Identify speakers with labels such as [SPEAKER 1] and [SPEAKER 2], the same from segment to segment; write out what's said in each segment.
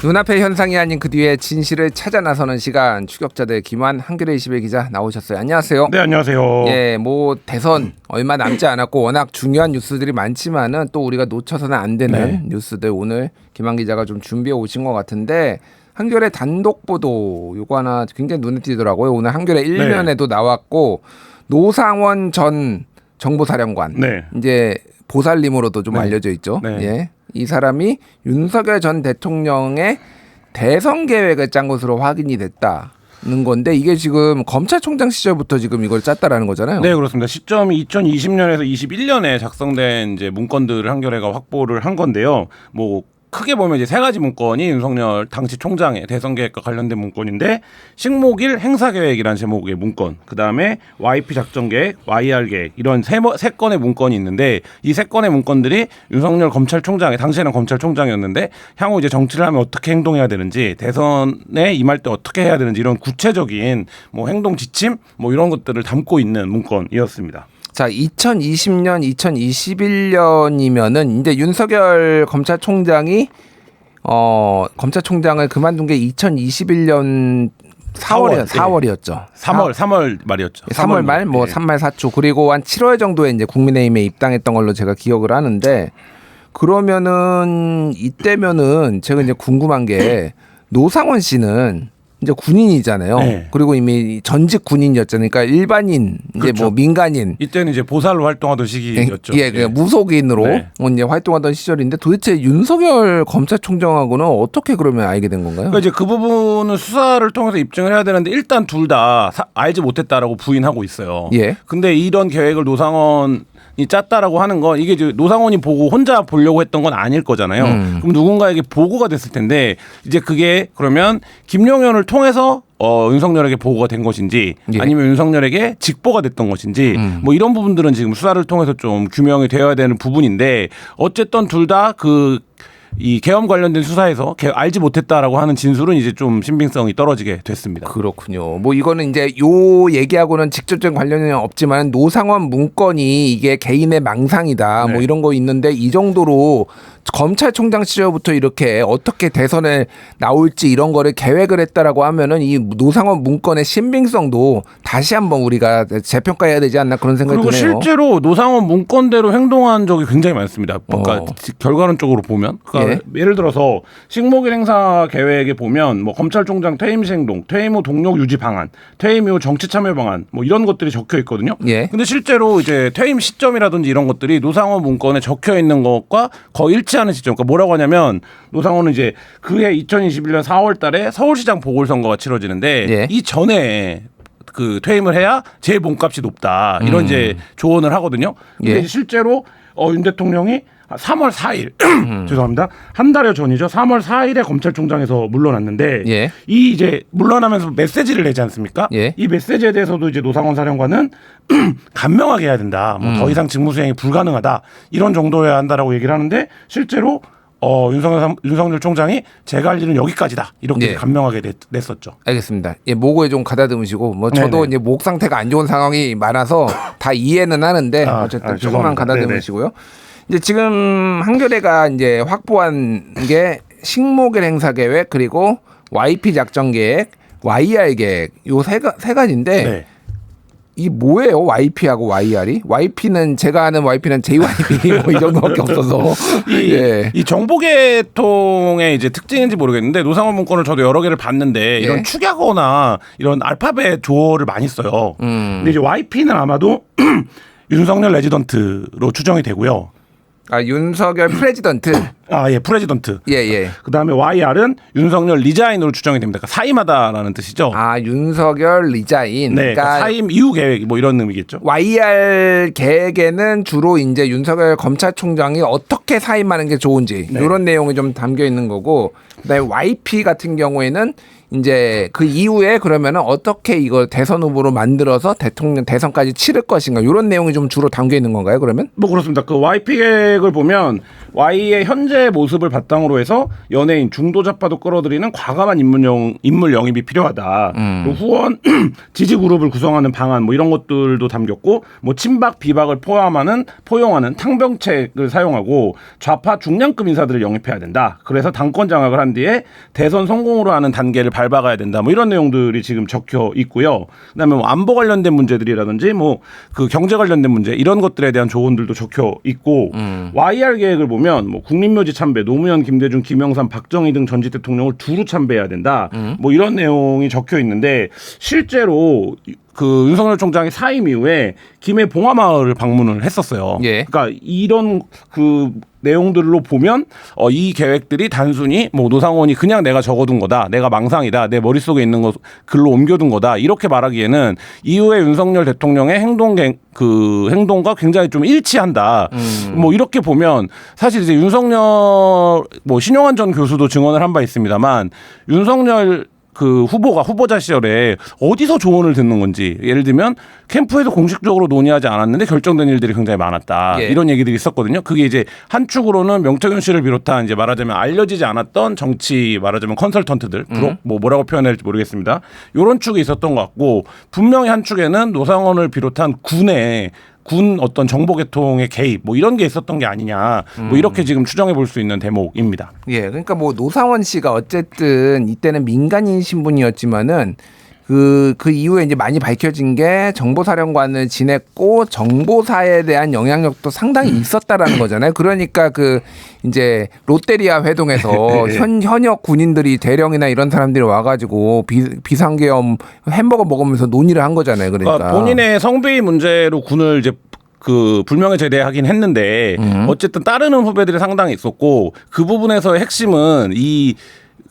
[SPEAKER 1] 눈앞의 현상이 아닌 그 뒤에 진실을 찾아 나서는 시간 추격자들 김환 한겨레 20일 기자 나오셨어요. 안녕하세요.
[SPEAKER 2] 네 안녕하세요.
[SPEAKER 1] 예, 뭐 대선 얼마 남지 않았고 워낙 중요한 뉴스들이 많지만은 또 우리가 놓쳐서는 안 되는
[SPEAKER 2] 네.
[SPEAKER 1] 뉴스들 오늘 김한 기자가 좀 준비해 오신 것 같은데 한겨레 단독 보도 요거 하나 굉장히 눈에 띄더라고요. 오늘 한겨레 일면에도 나왔고 노상원 전 정보사령관
[SPEAKER 2] 네.
[SPEAKER 1] 이제 보살님으로도 좀
[SPEAKER 2] 네.
[SPEAKER 1] 알려져 있죠.
[SPEAKER 2] 네.
[SPEAKER 1] 예. 이 사람이 윤석열 전 대통령의 대선 계획을 짠 것으로 확인이 됐다 는 건데 이게 지금 검찰총장 시절부터 지금 이걸 짰다라는 거잖아요.
[SPEAKER 2] 네 그렇습니다. 시점이 2020년에서 21년에 작성된 이제 문건들을 한겨레가 확보를 한 건데요. 뭐 크게 보면 이제 세 가지 문건이 윤석열 당시 총장의 대선 계획과 관련된 문건인데 식목일 행사 계획이라는 제목의 문건, 그 다음에 YP 작전 계획, YR 계획 이런 세, 번- 세 건의 문건이 있는데 이 세 건의 문건들이 윤석열 검찰총장의 당시에는 검찰총장이었는데 향후 이제 정치를 하면 어떻게 행동해야 되는지 대선에 임할 때 어떻게 해야 되는지 이런 구체적인 뭐 행동 지침 뭐 이런 것들을 담고 있는 문건이었습니다.
[SPEAKER 1] 자, 2020년, 2021년이면은 이제 윤석열 검찰총장이 어 검찰총장을 그만둔 게 2021년 4월이었,
[SPEAKER 2] 4월,
[SPEAKER 1] 4월이었죠.
[SPEAKER 2] 3월 3월 말이었죠.
[SPEAKER 1] 3월 말, 뭐
[SPEAKER 2] 네.
[SPEAKER 1] 3말 4초 그리고 한 7월 정도에 이제 국민의힘에 입당했던 걸로 제가 기억을 하는데 그러면은 이때면은 제가 이제 궁금한 게 노상원 씨는 이제 군인이잖아요.
[SPEAKER 2] 네.
[SPEAKER 1] 그리고 이미 전직 군인이었잖아요. 그러니까 일반인 이제
[SPEAKER 2] 그렇죠.
[SPEAKER 1] 뭐 민간인
[SPEAKER 2] 이때는 이제 보살로 활동하던 시기였죠.
[SPEAKER 1] 예, 그 무속인으로
[SPEAKER 2] 네.
[SPEAKER 1] 이제 활동하던 시절인데 도대체 윤석열 검찰총장하고는 어떻게 그러면 알게 된 건가요?
[SPEAKER 2] 그러니까 이제 그 부분은 수사를 통해서 입증을 해야 되는데 일단 둘 다 알지 못했다라고 부인하고 있어요.
[SPEAKER 1] 예.
[SPEAKER 2] 근데 이런 계획을 노상원 이 짰다라고 하는 건 이게 이제 노상원이 보고 혼자 보려고 했던 건 아닐 거잖아요.
[SPEAKER 1] 음.
[SPEAKER 2] 그럼 누군가에게 보고가 됐을 텐데 이제 그게 그러면 김용현을 통해서 어, 윤석열에게 보고가 된 것인지
[SPEAKER 1] 예.
[SPEAKER 2] 아니면 윤석열에게 직보가 됐던 것인지
[SPEAKER 1] 음.
[SPEAKER 2] 뭐 이런 부분들은 지금 수사를 통해서 좀 규명이 되어야 되는 부분인데 어쨌든 둘 다 그 이 계엄 관련된 수사에서 개- 알지 못했다라고 하는 진술은 이제 좀 신빙성이 떨어지게 됐습니다.
[SPEAKER 1] 그렇군요. 뭐 이거는 이제 요 얘기하고는 직접적인 관련은 없지만 노상원 문건이 이게 개인의 망상이다. 뭐
[SPEAKER 2] 네.
[SPEAKER 1] 이런 거 있는데 이 정도로 검찰총장 시절부터 이렇게 어떻게 대선에 나올지 이런 거를 계획을 했다라고 하면은 이 노상원 문건의 신빙성도 다시 한번 우리가 재평가해야 되지 않나 그런 생각이
[SPEAKER 2] 그리고
[SPEAKER 1] 드네요.
[SPEAKER 2] 실제로 노상원 문건대로 행동한 적이 굉장히 많습니다. 그러니까
[SPEAKER 1] 어.
[SPEAKER 2] 결과론적으로 보면 그러니까 예. 를 들어서 식목일 행사 계획에 보면 뭐 검찰총장 퇴임 시 행동, 퇴임 후 동력 유지 방안, 퇴임 이후 정치 참여 방안 뭐 이런 것들이 적혀 있거든요.
[SPEAKER 1] 예.
[SPEAKER 2] 근데 실제로 이제 퇴임 시점이라든지 이런 것들이 노상원 문건에 적혀 있는 것과 거의 일치하는 시점. 그러니까 뭐라고 하냐면 노상원은 이제 그해 2021년 4월 달에 서울시장 보궐선거가 치러지는데
[SPEAKER 1] 예.
[SPEAKER 2] 이 전에 그 퇴임을 해야 제 몸값이 높다 이런 이제 조언을 하거든요. 근데
[SPEAKER 1] 음. 예.
[SPEAKER 2] 실제로 어, 윤 대통령이 3월 4일
[SPEAKER 1] 음.
[SPEAKER 2] 죄송합니다 한 달여 전이죠. 3월 4일에 검찰총장에서 물러났는데
[SPEAKER 1] 예.
[SPEAKER 2] 이 이제 물러나면서 메시지를 내지 않습니까?
[SPEAKER 1] 예.
[SPEAKER 2] 이 메시지에 대해서도 이제 노상원 사령관은 간명하게 해야 된다. 뭐더
[SPEAKER 1] 음.
[SPEAKER 2] 이상 직무 수행이 불가능하다. 이런 정도여야 한다라고 얘기를 하는데 실제로 어, 윤석열, 사- 윤석열 총장이 제가 할 일은 여기까지다. 이렇게
[SPEAKER 1] 예.
[SPEAKER 2] 간명하게 냈, 냈었죠.
[SPEAKER 1] 알겠습니다. 예, 목에 좀 가다듬으시고 뭐 저도
[SPEAKER 2] 네네.
[SPEAKER 1] 이제 목 상태가 안 좋은 상황이 많아서 다 이해는 하는데
[SPEAKER 2] 아,
[SPEAKER 1] 어쨌든
[SPEAKER 2] 아,
[SPEAKER 1] 조금만. 가다듬으시고요. 이제 지금 한겨레가 이제 확보한 게 식목일 행사 계획 그리고 YP 작전 계획, YR 계획 요세 세 가지인데
[SPEAKER 2] 네.
[SPEAKER 1] 이 뭐예요? YP하고 YR이? YP는 제가 아는 YP는 JYP 뭐 이 정도밖에 없어서
[SPEAKER 2] 이,
[SPEAKER 1] 예.
[SPEAKER 2] 이 정보계통의 이제 특징인지 모르겠는데 노상원 문건을 저도 여러 개를 봤는데 이런
[SPEAKER 1] 예.
[SPEAKER 2] 축약어나 이런 알파벳 조어를 많이 써요.
[SPEAKER 1] 음.
[SPEAKER 2] 근데 이제 YP는 아마도 윤석열 레지던트로 추정이 되고요.
[SPEAKER 1] 아 윤석열 프레지던트
[SPEAKER 2] 아, 예, 프레지던트.
[SPEAKER 1] 예 예.
[SPEAKER 2] 그 다음에 YR은 윤석열 리자인으로 추정이 됩니다. 그러니까 사임하다라는 뜻이죠.
[SPEAKER 1] 아 윤석열 리자인.
[SPEAKER 2] 네, 그러니까 사임 이후 계획 뭐 이런 의미겠죠.
[SPEAKER 1] YR 계획에는 주로 이제 윤석열 검찰총장이 어떻게 사임하는 게 좋은지
[SPEAKER 2] 네.
[SPEAKER 1] 이런 내용이 좀 담겨 있는 거고 그다음에 YP 같은 경우에는 이제 그 이후에 그러면은 어떻게 이걸 대선 후보로 만들어서 대통령 대선까지 치를 것인가 이런 내용이 좀 주로 담겨 있는 건가요? 그러면?
[SPEAKER 2] 뭐 그렇습니다. 그 YP 계획을 보면 Y의 현재 모습을 바탕으로 해서 연예인 중도좌파도 끌어들이는 과감한 인물 영 인물 영입이 필요하다. 또 후원 지지 그룹을 구성하는 방안 뭐 이런 것들도 담겼고 뭐 친박 비박을 포함하는 포용하는 탕병책을 사용하고 좌파 중량급 인사들을 영입해야 된다. 그래서 당권 장악을 한 뒤에 대선 성공으로 하는 단계를 밟아가야 된다. 뭐 이런 내용들이 지금 적혀 있고요. 그다음에 뭐 안보 관련된 문제들이라든지 뭐 그 경제 관련된 문제 이런 것들에 대한 조언들도 적혀 있고 YR 계획을 보면 뭐 국립묘지 참배, 노무현, 김대중, 김영삼, 박정희 등 전직 대통령을 두루 참배해야 된다. 뭐 이런 내용이 적혀 있는데 실제로 그 윤석열 총장이 사임 이후에 김해 봉화마을을 방문을 했었어요.
[SPEAKER 1] 예.
[SPEAKER 2] 그러니까 이런 그 내용들로 보면 어, 이 계획들이 단순히 뭐 노상원이 그냥 내가 적어둔 거다, 내가 망상이다, 내 머릿속에 있는 거 글로 옮겨둔 거다 이렇게 말하기에는 이후에 윤석열 대통령의 행동 갱- 그 행동과 굉장히 좀 일치한다. 뭐 이렇게 보면 사실 이제 윤석열 뭐 신용환 전 교수도 증언을 한 바 있습니다만 윤석열 그 후보가 후보자 시절에 어디서 조언을 듣는 건지 예를 들면 캠프에서 공식적으로 논의하지 않았는데 결정된 일들이 굉장히 많았다
[SPEAKER 1] 예.
[SPEAKER 2] 이런 얘기들이 있었거든요. 그게 이제 한 축으로는 명태균 씨를 비롯한 이제 말하자면 알려지지 않았던 정치 말하자면 컨설턴트들 그룹 뭐 뭐라고 표현해야 할지 모르겠습니다. 이런 축이 있었던 것 같고 분명히 한 축에는 노상원을 비롯한 군의 군 어떤 정보 개통의 개입 뭐 이런 게 있었던 게 아니냐 뭐 이렇게 지금 추정해 볼 수 있는 대목입니다.
[SPEAKER 1] 예, 그러니까 뭐 노상원 씨가 어쨌든 이때는 민간인 신분이었지만은 그, 그 이후에 이제 많이 밝혀진 게 정보사령관을 지냈고 정보사에 대한 영향력도 상당히 있었다라는 거잖아요. 그러니까 그 이제 롯데리아 회동에서 현, 현역 군인들이 대령이나 이런 사람들이 와가지고 비, 비상계엄 햄버거 먹으면서 논의를 한 거잖아요. 그러니까.
[SPEAKER 2] 그러니까 본인의 성비 문제로 군을 이제 그 불명예 제대하긴 했는데 어쨌든 따르는 후배들이 상당히 있었고 그 부분에서의 핵심은 이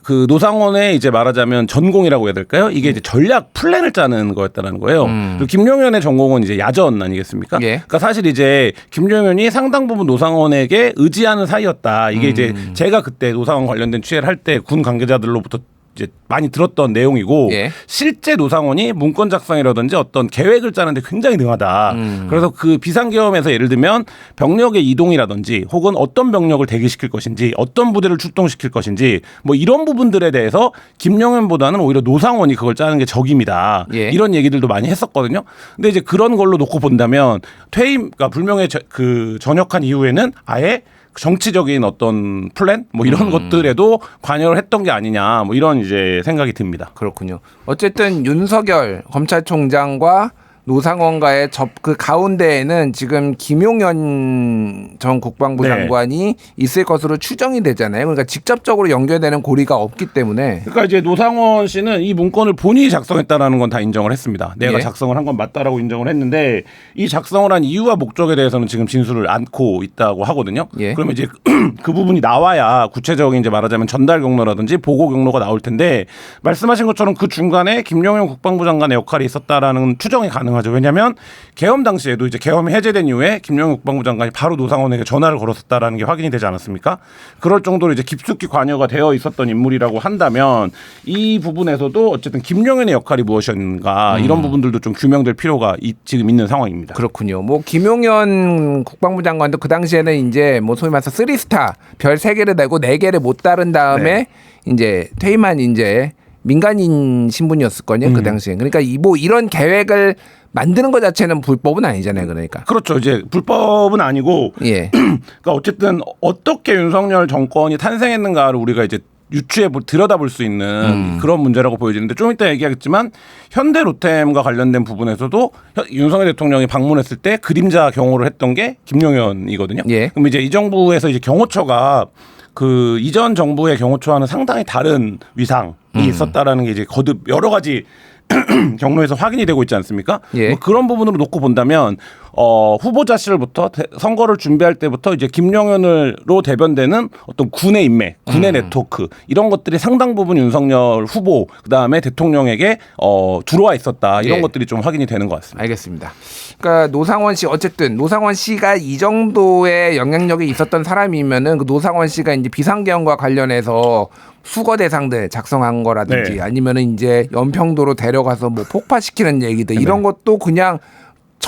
[SPEAKER 2] 그 노상원의 이제 말하자면 전공이라고 해야 될까요? 이게 이제 전략 플랜을 짜는 거였다는 거예요. 그리고 김용현의 전공은 이제 야전 아니겠습니까?
[SPEAKER 1] 예.
[SPEAKER 2] 그러니까 사실 이제 김용현이 상당 부분 노상원에게 의지하는 사이였다. 이게 이제 제가 그때 노상원 관련된 취재를 할 때 군 관계자들로부터 이제 많이 들었던 내용이고
[SPEAKER 1] 예.
[SPEAKER 2] 실제 노상원이 문건 작성이라든지 어떤 계획을 짜는데 굉장히 능하다.
[SPEAKER 1] 음.
[SPEAKER 2] 그래서 그 비상계엄에서 예를 들면 병력의 이동이라든지 혹은 어떤 병력을 대기시킬 것인지 어떤 부대를 출동시킬 것인지 뭐 이런 부분들에 대해서 김영현보다는 오히려 노상원이 그걸 짜는 게 적임이다.
[SPEAKER 1] 예.
[SPEAKER 2] 이런 얘기들도 많이 했었거든요. 근데 이제 그런 걸로 놓고 본다면 퇴임, 그러니까 불명예 저- 그 전역한 이후에는 아예 정치적인 어떤 플랜 뭐 이런
[SPEAKER 1] 음.
[SPEAKER 2] 것들에도 관여를 했던 게 아니냐 뭐 이런 이제 생각이 듭니다.
[SPEAKER 1] 그렇군요. 어쨌든 윤석열 검찰총장과 노상원과의 접 그 가운데에는 지금 김용현 전 국방부
[SPEAKER 2] 네.
[SPEAKER 1] 장관이 있을 것으로 추정이 되잖아요. 그러니까 직접적으로 연결되는 고리가 없기 때문에
[SPEAKER 2] 그러니까 이제 노상원 씨는 이 문건을 본인이 작성했다라는 건 다 인정을 했습니다. 내가
[SPEAKER 1] 예.
[SPEAKER 2] 작성을 한 건 맞다라고 인정을 했는데 이 작성을 한 이유와 목적에 대해서는 지금 진술을 않고 있다고 하거든요.
[SPEAKER 1] 예.
[SPEAKER 2] 그러면 이제 그 부분이 나와야 구체적인 이제 말하자면 전달 경로라든지 보고 경로가 나올 텐데 말씀하신 것처럼 그 중간에 김용현 국방부 장관의 역할이 있었다라는 추정이 가능 하죠. 왜냐하면 계엄 당시에도 이제 계엄이 해제된 이후에 김용현 국방부 장관이 바로 노상원에게 전화를 걸었었다라는 게 확인이 되지 않았습니까? 그럴 정도로 이제 깊숙이 관여가 되어 있었던 인물이라고 한다면 이 부분에서도 어쨌든 김용현의 역할이 무엇이었는가 이런 부분들도 좀 규명될 필요가 이- 지금 있는 상황입니다.
[SPEAKER 1] 그렇군요. 뭐 김용현 국방부 장관도 그 당시에는 이제 뭐 소위 말해서 쓰리스타 별 세 개를 내고 네 개를 못 따른 다음에
[SPEAKER 2] 네.
[SPEAKER 1] 이제 퇴임한 이제 민간인 신분이었을 거냐
[SPEAKER 2] 음.
[SPEAKER 1] 그 당시에. 그러니까 이 뭐 이런 계획을 만드는 것 자체는 불법은 아니잖아요. 그러니까.
[SPEAKER 2] 그렇죠. 이제 불법은 아니고
[SPEAKER 1] 예.
[SPEAKER 2] 그러니까 어쨌든 어떻게 윤석열 정권이 탄생했는가를 우리가 이제 유추해 볼 들여다볼 수 있는
[SPEAKER 1] 음.
[SPEAKER 2] 그런 문제라고 보여지는데 좀 이따 얘기하겠지만 현대 로템과 관련된 부분에서도 현- 윤석열 대통령이 방문했을 때 그림자 경호를 했던 게 김용현이거든요.
[SPEAKER 1] 예.
[SPEAKER 2] 그럼 이제 이 정부에서 이제 경호처가 그 이전 정부의 경호처와는 상당히 다른 위상이
[SPEAKER 1] 음.
[SPEAKER 2] 있었다라는 게 이제 거듭 여러 가지 경로에서 확인이 되고 있지 않습니까?
[SPEAKER 1] 예.
[SPEAKER 2] 뭐 그런 부분으로 놓고 본다면 어, 후보자 시절부터 대- 선거를 준비할 때부터 이제 김용현으로 대변되는 어떤 군의 인맥, 군의 네트워크 이런 것들이 상당 부분 윤석열 후보 그다음에 대통령에게 어, 들어와 있었다 이런
[SPEAKER 1] 예.
[SPEAKER 2] 것들이 좀 확인이 되는 것 같습니다.
[SPEAKER 1] 알겠습니다. 그러니까 노상원 씨 어쨌든 노상원 씨가 이 정도의 영향력이 있었던 사람이면은 그 노상원 씨가 이제 비상계엄과 관련해서 수거 대상들 작성한 거라든지
[SPEAKER 2] 네.
[SPEAKER 1] 아니면은 이제 연평도로 데려가서 뭐 폭파시키는 얘기들 이런 것도 그냥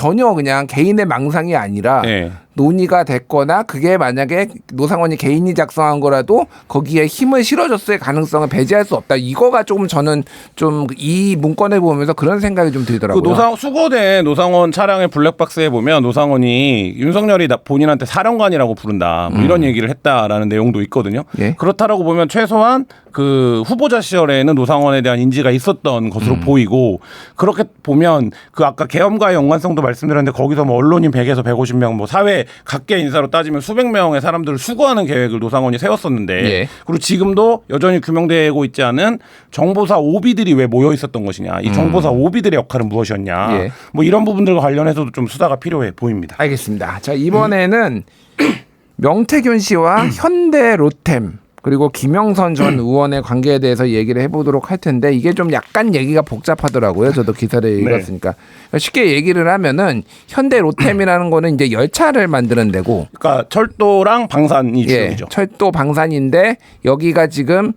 [SPEAKER 1] 전혀 그냥 개인의 망상이 아니라
[SPEAKER 2] 네.
[SPEAKER 1] 논의가 됐거나 그게 만약에 노상원이 개인이 작성한 거라도 거기에 힘을 실어줬을 가능성을 배제할 수 없다. 이거가 조금 저는 좀 이 문건을 보면서 그런 생각이
[SPEAKER 2] 좀그
[SPEAKER 1] 들더라고요.
[SPEAKER 2] 노상 수거된 노상원 차량의 블랙박스에 보면 노상원이 윤석열이 나- 본인한테 사령관이라고 부른다 뭐 이런 얘기를 했다라는 내용도 있거든요.
[SPEAKER 1] 음. 예.
[SPEAKER 2] 그렇다라고 보면 최소한 그 후보자 시절에는 노상원에 대한 인지가 있었던 것으로
[SPEAKER 1] 음.
[SPEAKER 2] 보이고 그렇게 보면 그 아까 계엄과의 연관성도 말씀드렸는데 거기서 뭐 언론인 100에서 150명 뭐 사회 각계 인사로 따지면 수백 명의 사람들을 수거하는 계획을 노상원이 세웠었는데
[SPEAKER 1] 예.
[SPEAKER 2] 그리고 지금도 여전히 규명되고 있지 않은 정보사 오비들이 왜 모여 있었던 것이냐 이 정보사 오비들의 역할은 무엇이었냐
[SPEAKER 1] 음. 예.
[SPEAKER 2] 뭐 이런 부분들과 관련해서도 좀 수사가 필요해 보입니다.
[SPEAKER 1] 알겠습니다. 자 이번에는 명태균 씨와 현대 로템 그리고 김영선 전 의원의 관계에 대해서 얘기를 해보도록 할 텐데 이게 좀 약간 얘기가 복잡하더라고요. 저도 기사를 읽었으니까 쉽게 얘기를 하면은 현대 로템이라는 거는 이제 열차를 만드는 데고
[SPEAKER 2] 그러니까 철도랑 방산이
[SPEAKER 1] 예,
[SPEAKER 2] 주요죠.
[SPEAKER 1] 철도 방산인데 여기가 지금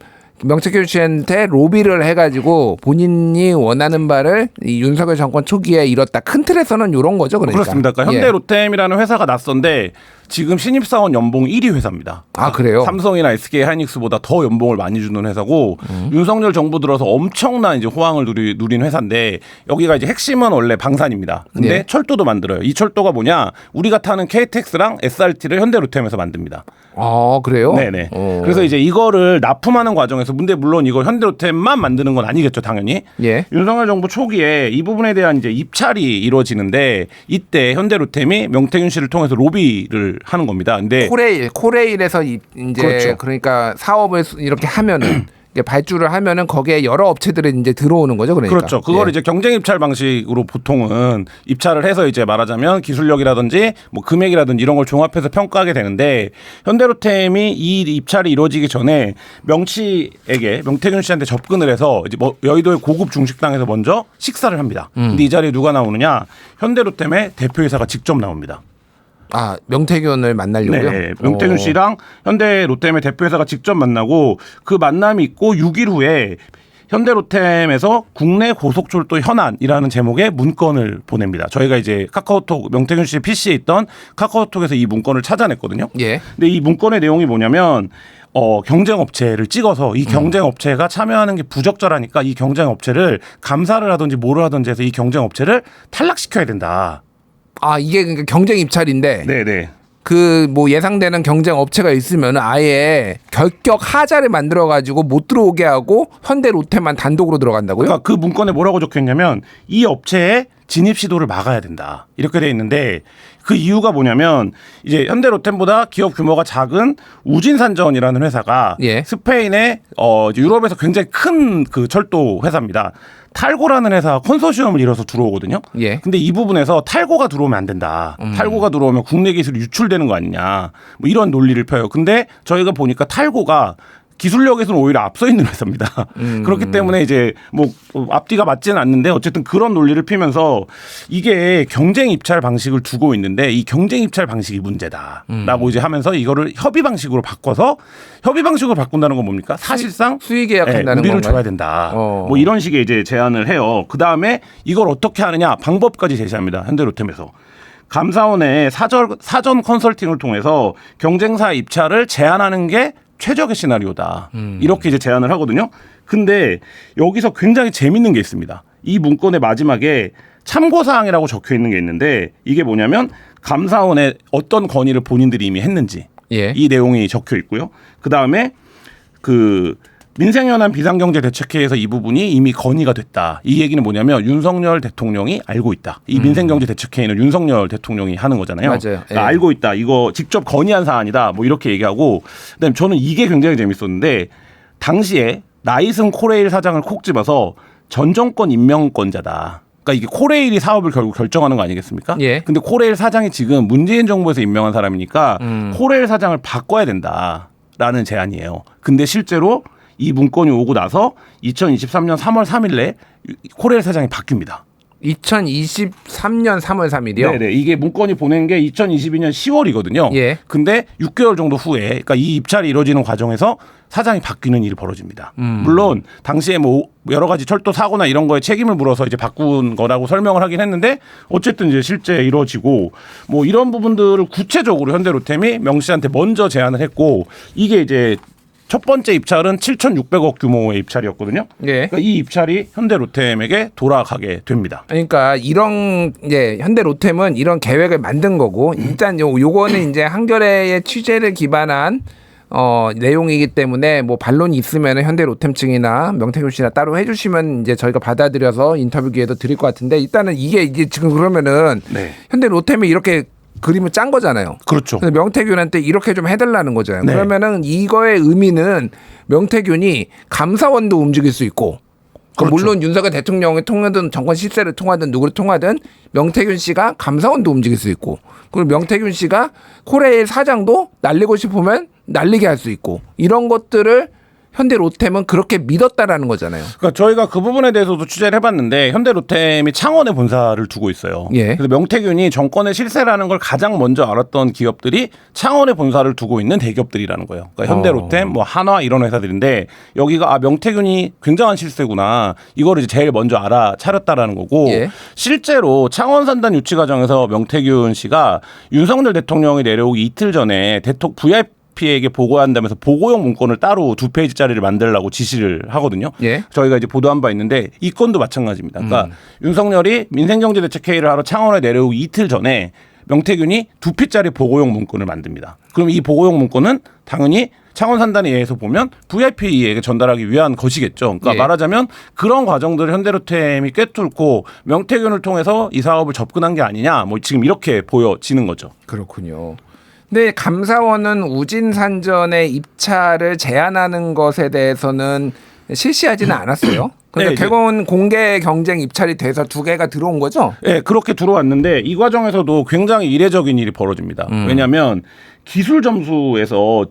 [SPEAKER 1] 명태균 씨한테 로비를 해가지고 본인이 원하는 바를 이 윤석열 정권 초기에 이뤘다. 큰 틀에서는 이런 거죠, 그러니까.
[SPEAKER 2] 그렇습니다. 그러니까
[SPEAKER 1] 예.
[SPEAKER 2] 현대 로템이라는 회사가 낯선데 지금 신입사원 연봉 1위 회사입니다.
[SPEAKER 1] 아, 그래요?
[SPEAKER 2] 삼성이나 SK 하이닉스보다 더 연봉을 많이 주는 회사고
[SPEAKER 1] 음.
[SPEAKER 2] 윤석열 정부 들어서 엄청난 이제 호황을 누리, 누린 회사인데 여기가 이제 핵심은 원래 방산입니다. 근데
[SPEAKER 1] 네.
[SPEAKER 2] 철도도 만들어요. 이 철도가 뭐냐? 우리가 타는 KTX랑 SRT를 현대 로템에서 만듭니다.
[SPEAKER 1] 아 그래요?
[SPEAKER 2] 네네.
[SPEAKER 1] 어.
[SPEAKER 2] 그래서 이제 이거를 납품하는 과정에서 근데 물론 이걸 현대로템만 만드는 건 아니겠죠, 당연히.
[SPEAKER 1] 예.
[SPEAKER 2] 윤석열 정부 초기에 이 부분에 대한 이제 입찰이 이루어지는데 이때 현대로템이 명태균 씨를 통해서 로비를 하는 겁니다. 근데
[SPEAKER 1] 코레일 코레일에서 이- 이제
[SPEAKER 2] 그렇죠.
[SPEAKER 1] 그러니까 사업을 수- 이렇게 하면은 이게 발주를 하면은 거기에 여러 업체들이 이제 들어오는 거죠, 그러니까.
[SPEAKER 2] 그렇죠. 그걸
[SPEAKER 1] 예.
[SPEAKER 2] 이제 경쟁 입찰 방식으로 보통은 입찰을 해서 이제 말하자면 기술력이라든지 뭐 금액이라든지 이런 걸 종합해서 평가하게 되는데 현대로템이 이 입찰이 이루어지기 전에 명치에게 명태균 씨한테 접근을 해서 이제 뭐 여의도의 고급 중식당에서 먼저 식사를 합니다.
[SPEAKER 1] 음.
[SPEAKER 2] 근데 이 자리에 누가 나오느냐? 현대로템의 대표이사가 직접 나옵니다.
[SPEAKER 1] 아 명태균을 만나려고요.
[SPEAKER 2] 네, 명태균
[SPEAKER 1] 어.
[SPEAKER 2] 씨랑 현대 롯데의 대표회사가 직접 만나고 그 만남이 있고 6일 후에 현대로템에서 국내 고속철도 현안이라는 제목의 문건을 보냅니다. 저희가 이제 카카오톡 명태균 씨 PC에 있던 카카오톡에서 이 문건을 찾아냈거든요.
[SPEAKER 1] 예.
[SPEAKER 2] 근데 이 문건의 내용이 뭐냐면 어, 경쟁 업체를 찍어서 이 경쟁 업체가 참여하는 게 부적절하니까 이 경쟁 업체를 감사를 하든지 뭐를 하든지 해서 이 경쟁 업체를 탈락시켜야 된다.
[SPEAKER 1] 아 이게 그러니까 경쟁 입찰인데
[SPEAKER 2] 네, 네.
[SPEAKER 1] 그 뭐 예상되는 경쟁 업체가 있으면 아예 결격 하자를 만들어 가지고 못 들어오게 하고 현대 로템만 단독으로 들어간다고요?
[SPEAKER 2] 그러니까 그 문건에 뭐라고 적혀 있냐면 이 업체의 진입 시도를 막아야 된다. 이렇게 돼 있는데 그 이유가 뭐냐면 이제 현대 로템보다 기업 규모가 작은 우진산전이라는 회사가
[SPEAKER 1] 예.
[SPEAKER 2] 스페인의 어 이제 유럽에서 굉장히 큰 그 철도 회사입니다. 탈고라는 회사 컨소시엄을 이뤄서 들어오거든요.
[SPEAKER 1] 예.
[SPEAKER 2] 근데 이 부분에서 탈고가 들어오면 안 된다. 탈고가 들어오면 국내 기술이 유출되는 거 아니냐. 뭐 이런 논리를 펴요. 근데 저희가 보니까 탈고가 기술력에서는 오히려 앞서 있는 회사입니다. 그렇기 때문에 이제 뭐 앞뒤가 맞지는 않는데 어쨌든 그런 논리를 피면서 이게 경쟁 입찰 방식을 두고 있는데 이 경쟁 입찰 방식이 문제다라고 이제 하면서 이거를 협의 방식으로 바꿔서 협의 방식으로 바꾼다는 건 뭡니까? 사실상 네,
[SPEAKER 1] 계약한다는
[SPEAKER 2] 우리를
[SPEAKER 1] 건가요?
[SPEAKER 2] 줘야 된다.
[SPEAKER 1] 어.
[SPEAKER 2] 뭐 이런 식의 이제 제안을 해요. 그 다음에 이걸 어떻게 하느냐 방법까지 제시합니다. 현대로템에서. 감사원의 사전, 사전 컨설팅을 통해서 경쟁사 입찰을 제한하는 게 최적의 시나리오다.
[SPEAKER 1] 음.
[SPEAKER 2] 이렇게 이제 제안을 하거든요. 근데 여기서 굉장히 재밌는 게 있습니다. 이 문건의 마지막에 참고사항이라고 적혀 있는 게 있는데 이게 뭐냐면 감사원의 어떤 건의를 본인들이 이미 했는지
[SPEAKER 1] 예.
[SPEAKER 2] 이 내용이 적혀 있고요. 그 다음에 그 민생연한 비상경제대책회에서 이 부분이 이미 건의가 됐다. 이 얘기는 뭐냐면 윤석열 대통령이 알고 있다. 이 민생경제대책회의는 윤석열 대통령이 하는 거잖아요.
[SPEAKER 1] 맞아요.
[SPEAKER 2] 그러니까
[SPEAKER 1] 예.
[SPEAKER 2] 알고 있다. 이거 직접 건의한 사안이다. 뭐 이렇게 얘기하고 그다음에 저는 이게 굉장히 재밌었는데 당시에 나이승 코레일 사장을 콕 집어서 전 정권 임명권자다. 그러니까 이게 코레일이 사업을 결국 결정하는 거 아니겠습니까?
[SPEAKER 1] 예.
[SPEAKER 2] 근데 코레일 사장이 지금 문재인 정부에서 임명한 사람이니까
[SPEAKER 1] 음.
[SPEAKER 2] 코레일 사장을 바꿔야 된다라는 제안이에요. 근데 실제로 이 문건이 오고 나서 2023년 3월 3일에 코레일 사장이 바뀝니다.
[SPEAKER 1] 2023년 3월 3일이요.
[SPEAKER 2] 네네. 이게 문건이 보낸 게 2022년 10월이거든요.
[SPEAKER 1] 예.
[SPEAKER 2] 근데 6개월 정도 후에, 그러니까 이 입찰이 이루어지는 과정에서 사장이 바뀌는 일이 벌어집니다. 물론 당시에 뭐 여러 가지 철도 사고나 이런 거에 책임을 물어서 이제 바꾼 거라고 설명을 하긴 했는데 어쨌든 이제 실제 이루어지고 뭐 이런 부분들을 구체적으로 현대로템이 명 씨한테 먼저 제안을 했고 이게 이제 첫 번째 입찰은 7,600억 규모의 입찰이었거든요.
[SPEAKER 1] 예.
[SPEAKER 2] 그러니까 이 입찰이 현대로템에게 돌아가게 됩니다.
[SPEAKER 1] 그러니까 이런 이제 현대 로템은 이런 계획을 만든 거고 일단 요 요거는 이제 한겨레의 취재를 기반한 어 내용이기 때문에 뭐 반론이 있으면 현대 로템 측이나 명태균 씨나 따로 해주시면 이제 저희가 받아들여서 인터뷰 기회도 드릴 것 같은데 일단은 이게 이제 지금 그러면은
[SPEAKER 2] 네.
[SPEAKER 1] 현대 로템이 이렇게 그림을 짠 거잖아요.
[SPEAKER 2] 그렇죠.
[SPEAKER 1] 그래서 명태균한테 이렇게 좀 해달라는 거잖아요.
[SPEAKER 2] 네.
[SPEAKER 1] 그러면은 이거의 의미는 명태균이 감사원도 움직일 수 있고 그
[SPEAKER 2] 그렇죠.
[SPEAKER 1] 물론 윤석열 대통령이 통하든 정권 실세를 통하든 누구를 통하든 명태균 씨가 감사원도 움직일 수 있고 그리고 명태균 씨가 코레일 사장도 날리고 싶으면 날리게 할 수 있고 이런 것들을 현대 로템은 그렇게 믿었다라는 거잖아요.
[SPEAKER 2] 그러니까 저희가 그 부분에 대해서도 취재를 해봤는데 현대 로템이 창원에 본사를 두고 있어요.
[SPEAKER 1] 예.
[SPEAKER 2] 그래서 명태균이 정권의 실세라는 걸 가장 먼저 알았던 기업들이 창원에 본사를 두고 있는 대기업들이라는 거예요. 그러니까 현대 로템, 뭐 한화 이런 회사들인데 여기가 아 명태균이 굉장한 실세구나 이거를 이제 제일 먼저 알아 차렸다라는 거고
[SPEAKER 1] 예.
[SPEAKER 2] 실제로 창원 산단 유치 과정에서 명태균 씨가 윤석열 대통령이 내려오기 이틀 전에 대통령 VIP 피에게 보고한다면서 보고용 문건을 따로 두 페이지짜리를 만들라고 지시를 하거든요.
[SPEAKER 1] 예.
[SPEAKER 2] 저희가 이제 보도한 바 있는데 이 건도 마찬가지입니다. 그러니까
[SPEAKER 1] 음.
[SPEAKER 2] 윤석열이 민생경제대책회의를 하러 창원에 내려오기 이틀 전에 명태균이 두 피짜리 보고용 문건을 만듭니다. 그럼 이 보고용 문건은 당연히 창원 산단에 의해서 보면 VIP에게 전달하기 위한 것이겠죠. 그러니까
[SPEAKER 1] 예.
[SPEAKER 2] 말하자면 그런 과정들을 현대로템이 꿰뚫고 명태균을 통해서 이 사업을 접근한 게 아니냐. 뭐 지금 이렇게 보여지는 거죠.
[SPEAKER 1] 그렇군요. 근데 감사원은 우진산전의 입찰을 제한하는 것에 대해서는 실시하지는 않았어요. 근데
[SPEAKER 2] 네, 이제-
[SPEAKER 1] 결국은 공개 경쟁 입찰이 돼서 두 개가 들어온 거죠.
[SPEAKER 2] 예, 그렇게 들어왔는데 이 과정에서도 굉장히 이례적인 일이 벌어집니다.
[SPEAKER 1] 음.
[SPEAKER 2] 왜냐하면 기술 점수에서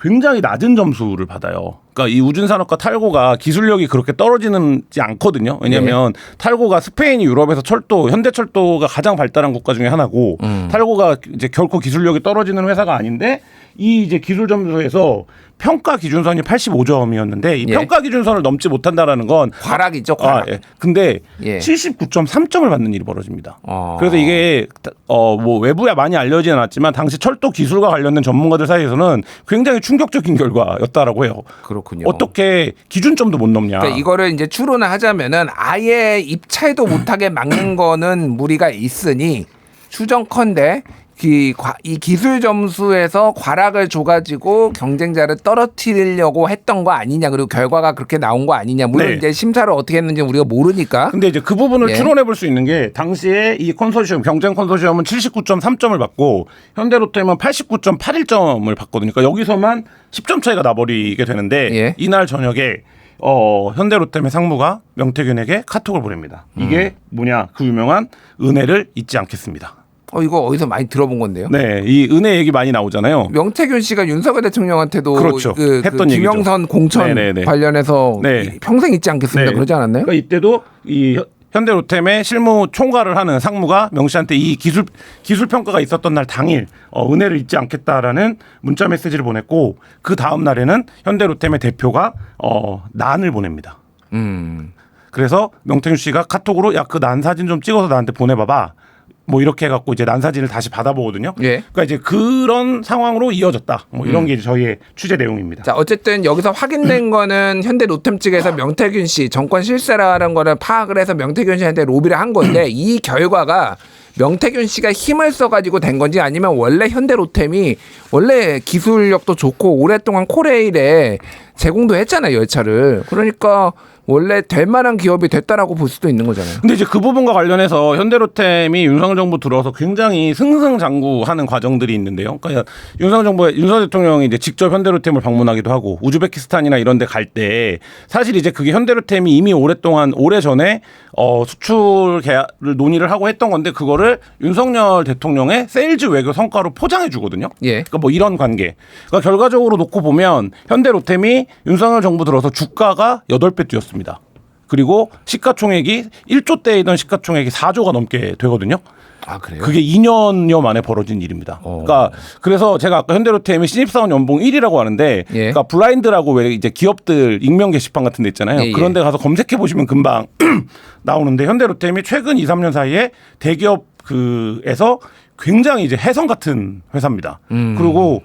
[SPEAKER 2] 굉장히 낮은 점수를 받아요. 그러니까 이 우준산업과 탈고가 기술력이 그렇게 떨어지는지 않거든요. 왜냐하면
[SPEAKER 1] 네.
[SPEAKER 2] 탈고가 스페인이 유럽에서 철도 현대철도가 가장 발달한 국가 중에 하나고
[SPEAKER 1] 음.
[SPEAKER 2] 탈고가 이제 결코 기술력이 떨어지는 회사가 아닌데 이 이제 기술 점수에서 평가 기준선이 85점이었는데 이
[SPEAKER 1] 예.
[SPEAKER 2] 평가 기준선을 넘지 못한다라는 건
[SPEAKER 1] 과락이죠,
[SPEAKER 2] 아,
[SPEAKER 1] 과락.
[SPEAKER 2] 예. 근데
[SPEAKER 1] 예.
[SPEAKER 2] 79.3점을 받는 일이 벌어집니다.
[SPEAKER 1] 어.
[SPEAKER 2] 그래서 이게 어 뭐 외부에 많이 알려지진 않았지만 당시 철도 기술과 관련된 전문가들 사이에서는 굉장히 충격적인 결과였다라고 해요.
[SPEAKER 1] 그렇군요.
[SPEAKER 2] 어떻게 기준점도 못 넘냐.
[SPEAKER 1] 그러니까 이거를 이제 추론을 하자면은 아예 입찰도 못하게 막는 거는 무리가 있으니 추정컨대 이, 과- 이 기술 점수에서 과락을 줘가지고 경쟁자를 떨어뜨리려고 했던 거 아니냐 그리고 결과가 그렇게 나온 거 아니냐 물론
[SPEAKER 2] 네.
[SPEAKER 1] 이제 심사를 어떻게 했는지 우리가 모르니까
[SPEAKER 2] 근데 이제 그 부분을
[SPEAKER 1] 예.
[SPEAKER 2] 추론해 볼 수 있는 게 당시에 이 컨소시엄 경쟁 컨소시엄은 79.3점을 받고 현대로템은 89.81점을 받거든요. 그러니까 여기서만 10점 차이가 나버리게 되는데
[SPEAKER 1] 예.
[SPEAKER 2] 이날 저녁에 어 현대로템의 상무가 명태균에게 카톡을 보냅니다. 이게
[SPEAKER 1] 음.
[SPEAKER 2] 뭐냐 그 유명한 은혜를 잊지 않겠습니다.
[SPEAKER 1] 어 이거 어디서 많이 들어본 건데요.
[SPEAKER 2] 네, 이 은혜 얘기 많이 나오잖아요.
[SPEAKER 1] 명태균 씨가 윤석열 대통령한테도
[SPEAKER 2] 그렇죠.
[SPEAKER 1] 그, 그
[SPEAKER 2] 했던 얘기죠.
[SPEAKER 1] 김영선 공천
[SPEAKER 2] 네네네.
[SPEAKER 1] 관련해서
[SPEAKER 2] 네.
[SPEAKER 1] 평생 잊지 않겠습니다.
[SPEAKER 2] 네.
[SPEAKER 1] 그러지 않았나요?
[SPEAKER 2] 그러니까 이때도 이 현- 현대로템의 실무 총괄을 하는 상무가 명 씨한테 이 기술 기술 평가가 있었던 날 당일 어, 은혜를 잊지 않겠다라는 문자 메시지를 보냈고 그 다음 날에는 현대로템의 대표가 어, 난을 보냅니다.
[SPEAKER 1] 음.
[SPEAKER 2] 그래서 명태균 씨가 카톡으로 야 그 난 사진 좀 찍어서 나한테 보내봐봐. 뭐 이렇게 해갖고 이제 난 사진을 다시 받아보거든요.
[SPEAKER 1] 예.
[SPEAKER 2] 그러니까 이제 그런 상황으로 이어졌다. 뭐 이런 게 이제 저희의 취재 내용입니다.
[SPEAKER 1] 자 어쨌든 여기서 확인된 거는 현대 로템 측에서 명태균 씨 정권 실세라는 거를 파악을 해서 명태균 씨한테 로비를 한 건데 이 결과가 명태균 씨가 힘을 써가지고 된 건지 아니면 원래 현대 로템이 원래 기술력도 좋고 오랫동안 코레일에 제공도 했잖아요 열차를 그러니까 원래 될 만한 기업이 됐다라고 볼 수도 있는 거잖아요.
[SPEAKER 2] 근데 이제 그 부분과 관련해서 현대로템이 윤석열 정부 들어서 굉장히 승승장구하는 과정들이 있는데요. 그러니까 윤석열 정부 윤석열 대통령이 이제 직접 현대로템을 방문하기도 하고 우즈베키스탄이나 이런 데 갈 때 사실 이제 그게 현대로템이 이미 오랫동안 오래 전에 어 수출 계약을 논의를 하고 했던 건데 그거를 윤석열 대통령의 세일즈 외교 성과로 포장해 주거든요.
[SPEAKER 1] 예.
[SPEAKER 2] 그러니까 뭐 이런 관계. 그러니까 결과적으로 놓고 보면 현대로템이 윤석열 정부 들어서 주가가 8배 뛰었습니다. 그리고 시가총액이 1조 대이던 시가총액이 4조가 넘게 되거든요.
[SPEAKER 1] 아 그래요?
[SPEAKER 2] 그게 2년여 만에 벌어진 일입니다.
[SPEAKER 1] 어.
[SPEAKER 2] 그러니까 그래서 제가 아까 현대로템이 신입사원 연봉 1위라고 하는데,
[SPEAKER 1] 예.
[SPEAKER 2] 그러니까 블라인드라고 왜 이제 기업들 익명 게시판 같은 데 있잖아요.
[SPEAKER 1] 예, 예.
[SPEAKER 2] 그런데 가서 검색해 보시면 금방 나오는데 현대로템이 최근 2, 3년 사이에 대기업 그에서 굉장히 이제 해성 같은 회사입니다.
[SPEAKER 1] 음.
[SPEAKER 2] 그리고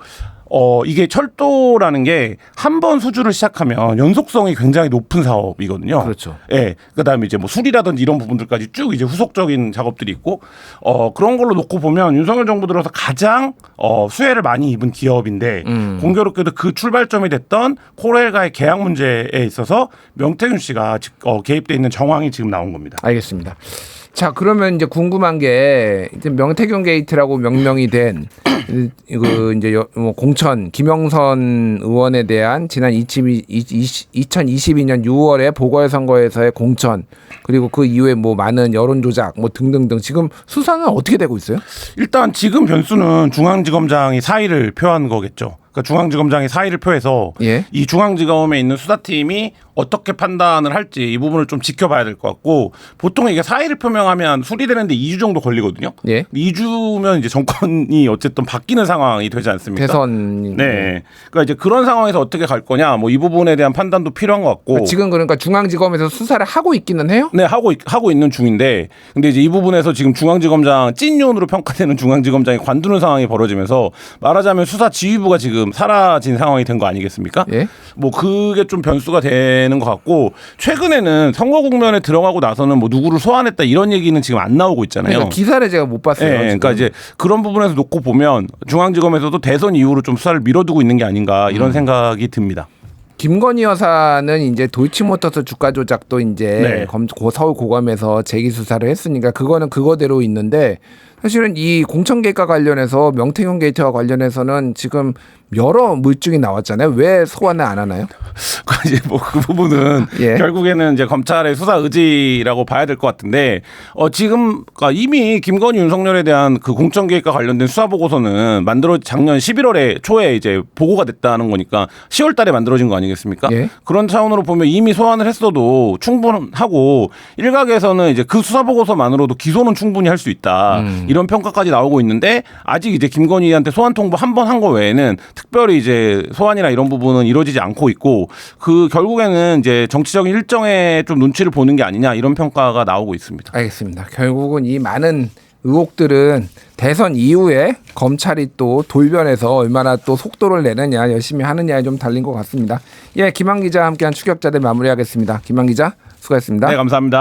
[SPEAKER 2] 어 이게 철도라는 게 한 번 수주를 시작하면 연속성이 굉장히 높은 사업이거든요.
[SPEAKER 1] 그렇죠.
[SPEAKER 2] 예. 그다음에 이제 뭐 수리라든지 이런 부분들까지 쭉 이제 후속적인 작업들이 있고 어 그런 걸로 놓고 보면 윤석열 정부 들어서 가장 어 수혜를 많이 입은 기업인데
[SPEAKER 1] 음.
[SPEAKER 2] 공교롭게도 그 출발점이 됐던 코레일과의 계약 문제에 있어서 명태균 씨가 즉, 어, 개입돼 있는 정황이 지금 나온 겁니다.
[SPEAKER 1] 알겠습니다. 자 그러면 이제 궁금한 게 이제 명태균 게이트라고 명명이 된 그 이제 여- 뭐 공천 김영선 의원에 대한 지난 22, 2022년 6월에 보궐선거에서의 공천 그리고 그 이후에 뭐 많은 여론 조작 뭐 등등등 지금 수사는 어떻게 되고 있어요?
[SPEAKER 2] 일단 지금 변수는 중앙지검장이 사의를 표한 거겠죠. 그러니까 중앙지검장이 사의를 표해서
[SPEAKER 1] 예.
[SPEAKER 2] 이 중앙지검에 있는 수사팀이 어떻게 판단을 할지 이 부분을 좀 지켜봐야 될 것 같고 보통 이게 사의를 표명하면 수리되는데 2주 정도 걸리거든요.
[SPEAKER 1] 예.
[SPEAKER 2] 2주면 이제 정권이 어쨌든 바뀌는 상황이 되지 않습니까?
[SPEAKER 1] 대선
[SPEAKER 2] 네. 그러니까 이제 그런 상황에서 어떻게 갈 거냐 뭐 이 부분에 대한 판단도 필요한 것 같고
[SPEAKER 1] 지금 그러니까 중앙지검에서 수사를 하고 있기는 해요?
[SPEAKER 2] 네 하고 있- 하고 있는 중인데 근데 이제 이 부분에서 지금 중앙지검장 찐윤으로 평가되는 중앙지검장이 관두는 상황이 벌어지면서 말하자면 수사 지휘부가 지금 사라진 상황이 된 거 아니겠습니까?
[SPEAKER 1] 예.
[SPEAKER 2] 뭐 그게 좀 변수가 되는 것 같고 최근에는 선거 국면에 들어가고 나서는 뭐 누구를 소환했다 이런 얘기는 지금 안 나오고 있잖아요.
[SPEAKER 1] 그러니까 기사를 제가 못 봤어요.
[SPEAKER 2] 네,
[SPEAKER 1] 지금.
[SPEAKER 2] 그러니까 이제 그런 부분에서 놓고 보면 중앙지검에서도 대선 이후로 좀 수사를 밀어두고 있는 게 아닌가 이런
[SPEAKER 1] 음.
[SPEAKER 2] 생각이 듭니다.
[SPEAKER 1] 김건희 여사는 이제 도이치모터스 주가 조작도 이제
[SPEAKER 2] 네.
[SPEAKER 1] 검, 고 서울 고검에서 재기 수사를 했으니까 그거는 그거대로 있는데 사실은 이 공천 게이트와 관련해서 명태균 게이트와 관련해서는 지금 여러 물증이 나왔잖아요. 왜 소환을 안 하나요?
[SPEAKER 2] 그 이제 뭐 그 부분은
[SPEAKER 1] 예.
[SPEAKER 2] 결국에는 이제 검찰의 수사 의지라고 봐야 될 것 같은데 어 지금 그러니까 이미 김건희 윤석열에 대한 그 공천 계획과 관련된 수사 보고서는 만들어 작년 11월에 초에 이제 보고가 됐다는 거니까 10월 달에 만들어진 거 아니겠습니까?
[SPEAKER 1] 예.
[SPEAKER 2] 그런 차원으로 보면 이미 소환을 했어도 충분하고 일각에서는 이제 그 수사 보고서만으로도 기소는 충분히 할 수 있다
[SPEAKER 1] 음.
[SPEAKER 2] 이런 평가까지 나오고 있는데 아직 이제 김건희한테 소환 통보 한 번 한 거 외에는 특별히 이제 소환이나 이런 부분은 이루어지지 않고 있고 그 결국에는 이제 정치적인 일정에 좀 눈치를 보는 게 아니냐 이런 평가가 나오고 있습니다.
[SPEAKER 1] 알겠습니다. 결국은 이 많은 의혹들은 대선 이후에 검찰이 또 돌변해서 얼마나 또 속도를 내느냐 열심히 하느냐에 좀 달린 것 같습니다. 예, 김한 기자와 함께한 추격자들 마무리하겠습니다. 김한 기자 수고했습니다.
[SPEAKER 2] 네 감사합니다.